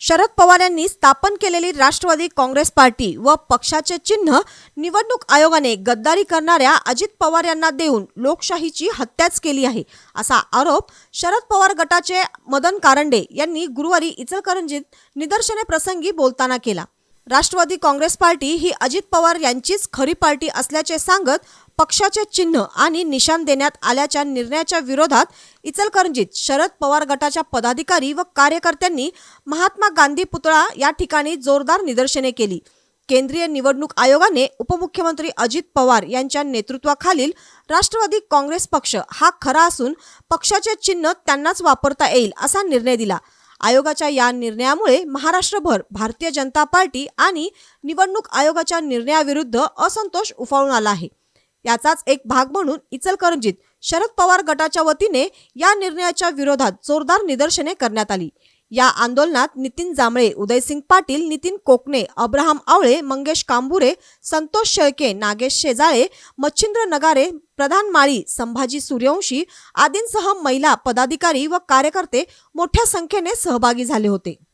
शरद पवार यांनी स्थापन केलेली राष्ट्रवादी काँग्रेस पार्टी व पक्षाचे चिन्ह निवडणूक आयोगाने गद्दारी करणाऱ्या अजित पवार यांना देऊन लोकशाहीची हत्याच केली आहे असा आरोप शरद पवार गटाचे मदन कारंडे यांनी गुरुवारी इचलकरंजीत निदर्शने प्रसंगी बोलताना केला. राष्ट्रवादी काँग्रेस पार्टी ही अजित पवार यांचीच खरी पार्टी असल्याचे सांगत पक्षाचे चिन्ह आणि निशाण देण्यात आल्याच्या निर्णयाच्या विरोधात इचलकरंजीत शरद पवार गटाच्या पदाधिकारी व कार्यकर्त्यांनी महात्मा गांधी पुतळा या ठिकाणी जोरदार निदर्शने केली. केंद्रीय निवडणूक आयोगाने उपमुख्यमंत्री अजित पवार यांच्या नेतृत्वाखालील राष्ट्रवादी काँग्रेस पक्ष हा खरा असून पक्षाचे चिन्ह त्यांनाच वापरता येईल असा निर्णय दिला. आयोगाच्या या निर्णयामुळे महाराष्ट्रभर भारतीय जनता पार्टी आणि निवडणूक आयोगाच्या निर्णयाविरुद्ध असंतोष उफाळून आला आहे. याचाच एक भाग म्हणून इचलकरंजीत शरद पवार गटाच्या वतीने या निर्णयाच्या विरोधात जोरदार निदर्शने करण्यात आली. या आंदोलनात नितीन जांभळे उदयसिंग पाटील नितीन कोकणे अब्राहम आवळे मंगेश कांबुरे संतोष शेळके नागेश शेजाळे मच्छिंद्र नगारे प्रधान माळी संभाजी सूर्यवंशी आदींसह महिला पदाधिकारी व कार्यकर्ते मोठ्या संख्येने सहभागी झाले होते.